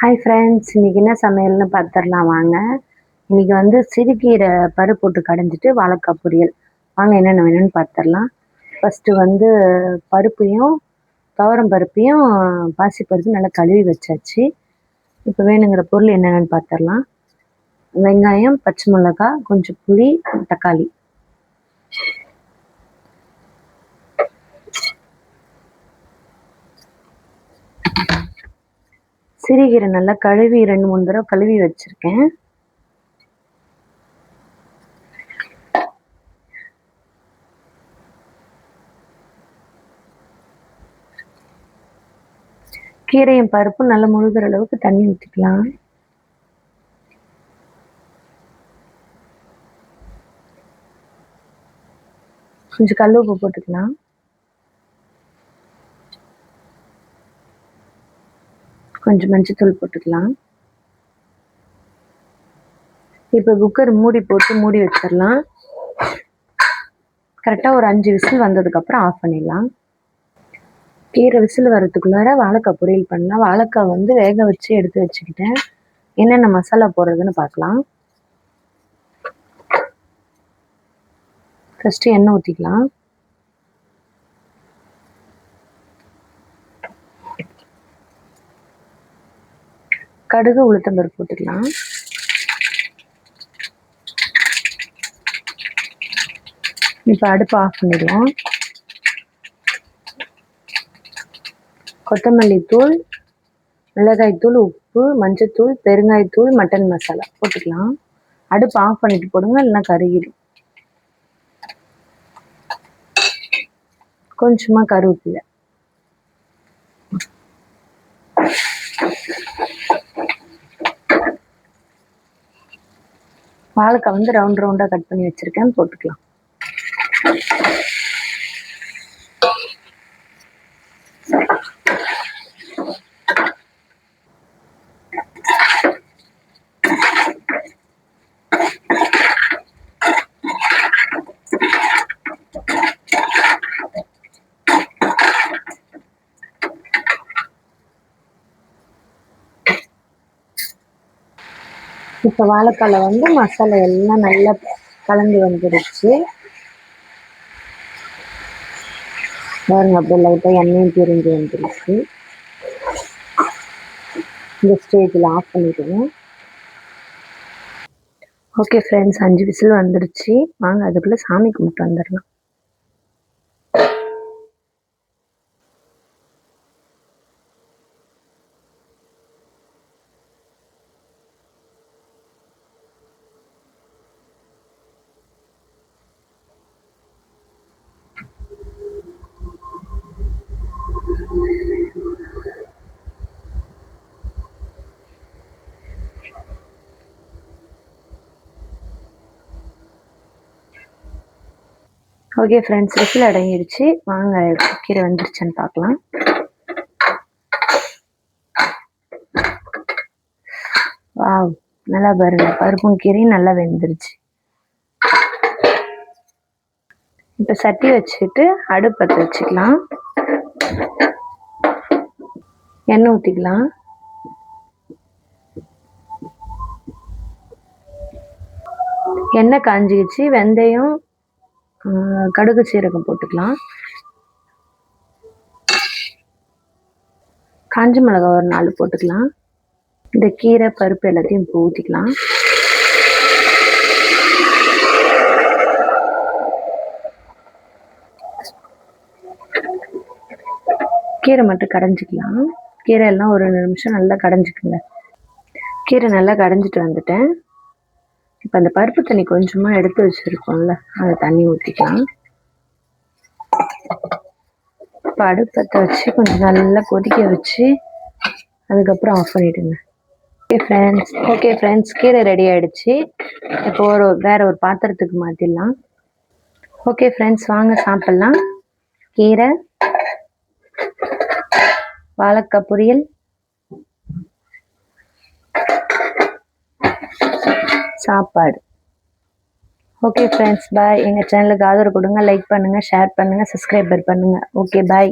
Hi friends இன்றைக்கி என்ன சமையல்னு பார்த்துடலாம் வாங்க. இன்றைக்கி வந்து சிறுகீரை பருப்பு போட்டு கடைஞ்சிட்டு வாழைக்காய் பொரியல். வாங்க என்னென்ன வேணும்னு பார்த்துடலாம் ஃபஸ்ட்டு வந்து பருப்பையும் துவரம் பருப்பையும் பாசி பருப்பு நல்லா கழுவி வச்சாச்சு. இப்போ வேணுங்கிற பொருள் என்னென்னு பார்த்துடலாம் வெங்காயம் பச்சை மிளகா கொஞ்சம் புளி தக்காளி. சிறுகீரை நல்லா கழுவி ரெண்டு மூணு தடவை கழுவி வச்சுருக்கேன். கீரையும் பருப்பும் நல்லா முழுகிற அளவுக்கு தண்ணி ஊற்றிக்கலாம் கொஞ்சம் கல் உப்பு போட்டுக்கலாம். கொஞ்சம் மஞ்சத்தூள் போட்டுக்கலாம். இப்போ குக்கர் மூடி போட்டு மூடி வச்சிடலாம். கரெக்டாக ஒரு அஞ்சு விசில் வந்ததுக்கப்புறம் ஆஃப் பண்ணிடலாம். கீரை விசில் வரதுக்குள்ளார வாழைக்காய் பொரியல் பண்ணலாம். வாழைக்காய் வந்து வேக வச்சு எடுத்து வச்சுக்கிட்டேன். என்னென்ன மசாலா போடுறதுன்னு பார்க்கலாம். ஃபஸ்ட்டு எண்ணெய் ஊற்றிக்கலாம் கடுகு உளுத்தம்பருப்பு போட்டுக்கலாம். இப்போ அடுப்பு ஆஃப் பண்ணிடுவோம் கொத்தமல்லி தூள் மிளகாய்த்தூள் உப்பு மஞ்சத்தூள் பெருங்காயத்தூள் மட்டன் மசாலா போட்டுக்கலாம். அடுப்பு ஆஃப் பண்ணிட்டு போடுங்க இல்லைன்னா கருகிடும். கொஞ்சமாக கருவேப்பிலை. வாழைக்காய் வந்து ரவுண்ட் ரவுண்டாக கட் பண்ணி வச்சுருக்கேன் போட்டுக்கலாம். இப்போ வாழைக்கால வந்து மசாலா எல்லாம் நல்லா கலந்து வந்துடுச்சு பாருங்க அப்படியே லைட்டாக எண்ணெயும் பிரிஞ்சு வந்துருச்சு. இந்த ஸ்டேஜில் ஆஃப் பண்ணிடுவோம் ஓகே ஃப்ரெண்ட்ஸ் அஞ்சு விசில் வந்துடுச்சு வாங்க அதுக்குள்ளே சாமி கும்பிட்டு வந்துடலாம். ஓகே ஃப்ரெண்ட்ஸ் ரிஃபில் அடங்கிடுச்சு வாங்க கீரை வந்துருச்சுன்னு பார்க்கலாம். வாவ் நல்லா பாருங்க. பருப்பும் கீரையும் நல்லா வெந்துருச்சு. இப்போ சட்டி வச்சுட்டு அடுப்பத்தை வச்சுக்கலாம். எண்ணெய் ஊற்றிக்கலாம் எண்ணெய் காஞ்சிக்கிச்சு வெந்தயம் கடுகு சீரகம் போட்டுக்கலாம். காஞ்சி மிளகா ஒரு நாலு போட்டுக்கலாம். இந்த கீரை பருப்பு எல்லாத்தையும் இப்போ ஊற்றிக்கலாம் கீரை மட்டும் கடைஞ்சிக்கலாம். கீரை எல்லாம் ஒரு ரெண்டு நிமிஷம் நல்லா கடைஞ்சிக்குங்க. கீரை நல்லா கடைஞ்சிட்டு வந்துட்டேன். இப்போ அந்த பருப்பு தண்ணி கொஞ்சமாக எடுத்து வச்சுருக்கோம்ல அதை தண்ணி ஊற்றிக்கலாம் இப்போ அடுப்பத்தை வச்சு கொஞ்சம் நல்லா கொதிக்க வச்சு அதுக்கப்புறம் ஆஃப் பண்ணிவிடுங்க ஓகே ஃப்ரெண்ட்ஸ் ஓகே ஃப்ரெண்ட்ஸ் கீரை ரெடி ஆகிடுச்சு இப்போ ஒரு வேறு ஒரு பாத்திரத்துக்கு மாற்றிடலாம் ஓகே ஃப்ரெண்ட்ஸ் வாங்க சாப்பிட்லாம். கீரை வாழைக்காய் பொரியல் சாப்பாடு. ஓகே ஃப்ரெண்ட்ஸ் பாய் எங்கள் சேனலுக்கு ஆதரவு கொடுங்க லைக் பண்ணுங்கள் ஷேர் பண்ணுங்கள் சப்ஸ்கிரைபர் பண்ணுங்கள் ஓகே பாய்